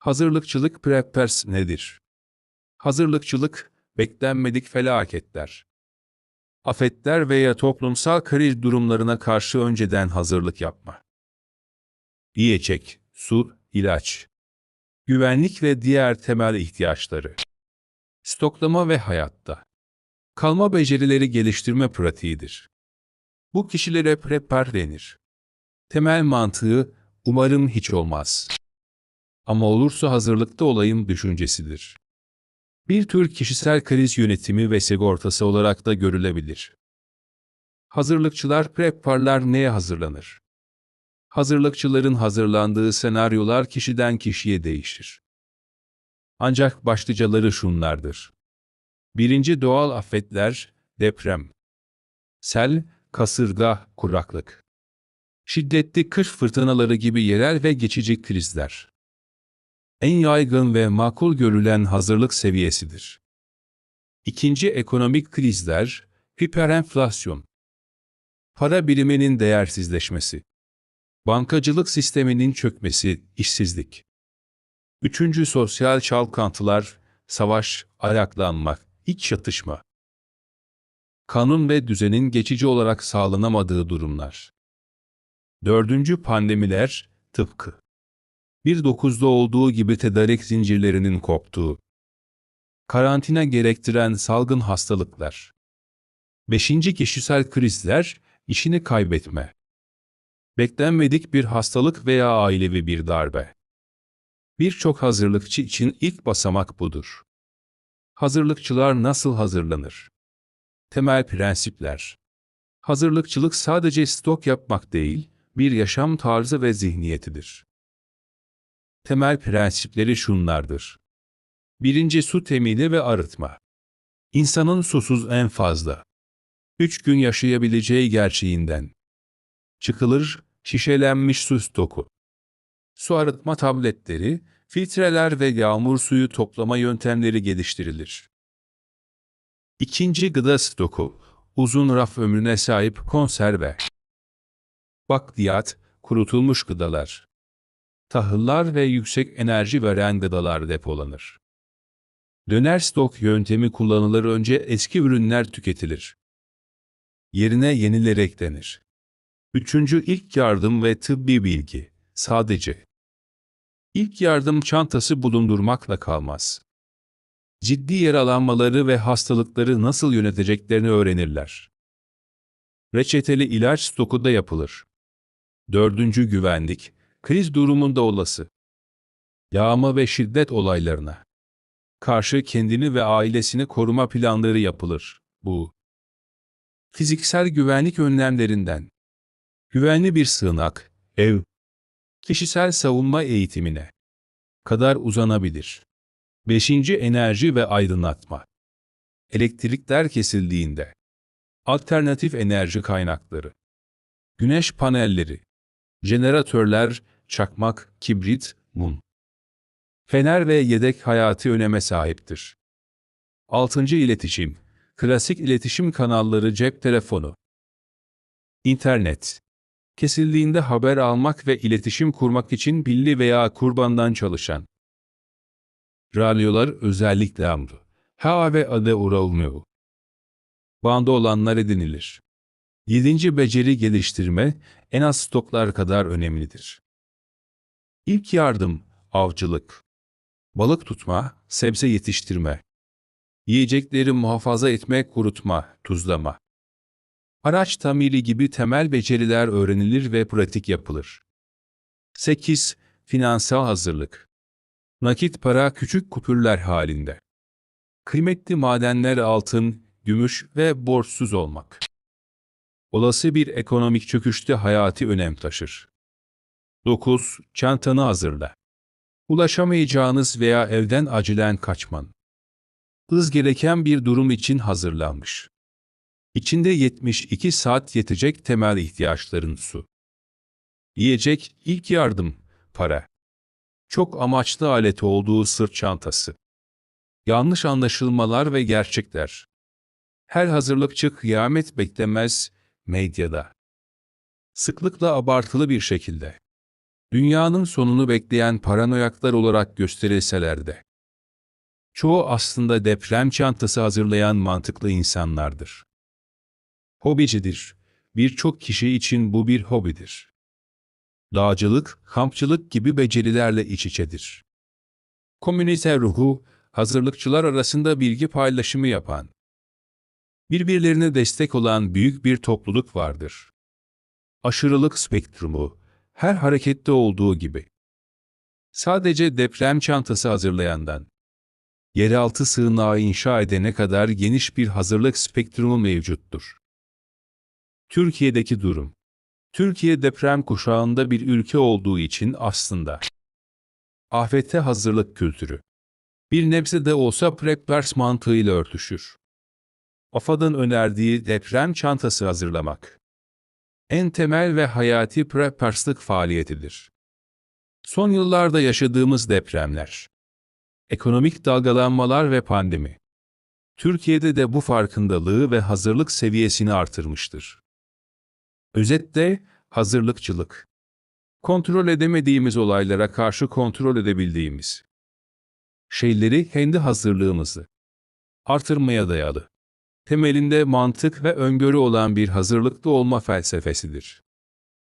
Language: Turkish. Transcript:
Hazırlıkçılık preppers nedir? Hazırlıkçılık, beklenmedik felaketler. Afetler veya toplumsal kriz durumlarına karşı önceden hazırlık yapma. Yiyecek, su, ilaç. Güvenlik ve diğer temel ihtiyaçları. Stoklama ve hayatta. Kalma becerileri geliştirme pratiğidir. Bu kişilere prepper denir. Temel mantığı umarım hiç olmaz. Ama olursa hazırlıkta olayım düşüncesidir. Bir tür kişisel kriz yönetimi ve sigortası olarak da görülebilir. Hazırlıkçılar prepparlar neye hazırlanır? Hazırlıkçıların hazırlandığı senaryolar kişiden kişiye değişir. Ancak başlıcaları şunlardır. Birinci doğal afetler, deprem. Sel, kasırga, kuraklık. Şiddetli kış fırtınaları gibi yerel ve geçici krizler. En yaygın ve makul görülen hazırlık seviyesidir. İkinci ekonomik krizler, hiperenflasyon. Para biriminin değersizleşmesi. Bankacılık sisteminin çökmesi, işsizlik. Üçüncü sosyal çalkantılar, savaş, ayaklanma, iç çatışma. Kanun ve düzenin geçici olarak sağlanamadığı durumlar. Dördüncü pandemiler, tıpkı. 1.9'da olduğu gibi tedarik zincirlerinin koptuğu. Karantina gerektiren salgın hastalıklar. Beşinci kişisel krizler, işini kaybetme. Beklenmedik bir hastalık veya ailevi bir darbe. Birçok hazırlıkçı için ilk basamak budur. Hazırlıkçılar nasıl hazırlanır? Temel prensipler. Hazırlıkçılık sadece stok yapmak değil, bir yaşam tarzı ve zihniyetidir. Temel prensipleri şunlardır. Birinci su temini ve arıtma. İnsanın susuz en fazla. Üç gün yaşayabileceği gerçeğinden. Çıkılır, şişelenmiş su stoku. Su arıtma tabletleri, filtreler ve yağmur suyu toplama yöntemleri geliştirilir. İkinci gıda stoku, uzun raf ömrüne sahip konserve. Bakliyat, kurutulmuş gıdalar. Tahıllar ve yüksek enerji veren gıdalar depolanır. Döner stok yöntemi kullanılır önce eski ürünler tüketilir. Yerine yeniler eklenir. Üçüncü ilk yardım ve tıbbi bilgi. Sadece. İlk yardım çantası bulundurmakla kalmaz. Ciddi yaralanmaları ve hastalıkları nasıl yöneteceklerini öğrenirler. Reçeteli ilaç stoku da yapılır. Dördüncü güvenlik, kriz durumunda olası. Yağma ve şiddet olaylarına. Karşı kendini ve ailesini koruma planları yapılır. Bu. Fiziksel güvenlik önlemlerinden. Güvenli bir sığınak, ev, kişisel savunma eğitimine kadar uzanabilir. Beşinci enerji ve aydınlatma. Elektrikler kesildiğinde. Alternatif enerji kaynakları. Güneş panelleri. Jeneratörler, çakmak, kibrit, mum. Fener ve yedek hayati öneme sahiptir. Altıncı iletişim. Klasik iletişim kanalları cep telefonu. İnternet. Kesildiğinde haber almak ve iletişim kurmak için pilli veya kurbandan çalışan. Radyolar özellikle amru. Ha ve adı uğralmıyor. Banda olanlar edinilir. Yedinci beceri geliştirme en az stoklar kadar önemlidir. İlk yardım, avcılık. Balık tutma, sebze yetiştirme. Yiyecekleri muhafaza etme, kurutma, tuzlama. Araç tamiri gibi temel beceriler öğrenilir ve pratik yapılır. 8. Finansal hazırlık. Nakit para küçük kupürler halinde. Kıymetli madenler altın, gümüş ve borçsuz olmak. Olası bir ekonomik çöküşte hayati önem taşır. 9. Çantanı hazırla. Ulaşamayacağınız veya evden acilen kaçman. Hız gereken bir durum için hazırlanmış. İçinde 72 saat yetecek temel ihtiyaçların su. Yiyecek, ilk yardım, para. Çok amaçlı alet olduğu sırt çantası. Yanlış anlaşılmalar ve gerçekler. Her hazırlıkçı kıyamet beklemez, medyada. Sıklıkla abartılı bir şekilde. dünyanın sonunu bekleyen paranoyaklar olarak gösterilseler de. Çoğu aslında deprem çantası hazırlayan mantıklı insanlardır. Hobicidir. Birçok kişi için bu bir hobidir. Dağcılık, kampçılık gibi becerilerle iç içedir. Komünite ruhu, hazırlıkçılar arasında bilgi paylaşımı yapan, birbirlerine destek olan büyük bir topluluk vardır. Aşırılık spektrumu, her harekette olduğu gibi. Sadece deprem çantası hazırlayandan, yeraltı sığınağı inşa edene kadar geniş bir hazırlık spektrumu mevcuttur. Türkiye'deki durum Türkiye deprem kuşağında bir ülke olduğu için aslında afete hazırlık kültürü bir nebze de olsa preppers mantığıyla örtüşür. AFAD'ın önerdiği deprem çantası hazırlamak en temel ve hayati prepperslık faaliyetidir. Son yıllarda yaşadığımız depremler, ekonomik dalgalanmalar ve pandemi, Türkiye'de de bu farkındalığı ve hazırlık seviyesini artırmıştır. Özetle, hazırlıkçılık. Kontrol edemediğimiz olaylara karşı kontrol edebildiğimiz şeyleri kendi hazırlığımızı artırmaya dayalı. Temelinde mantık ve öngörü olan bir hazırlıklı olma felsefesidir.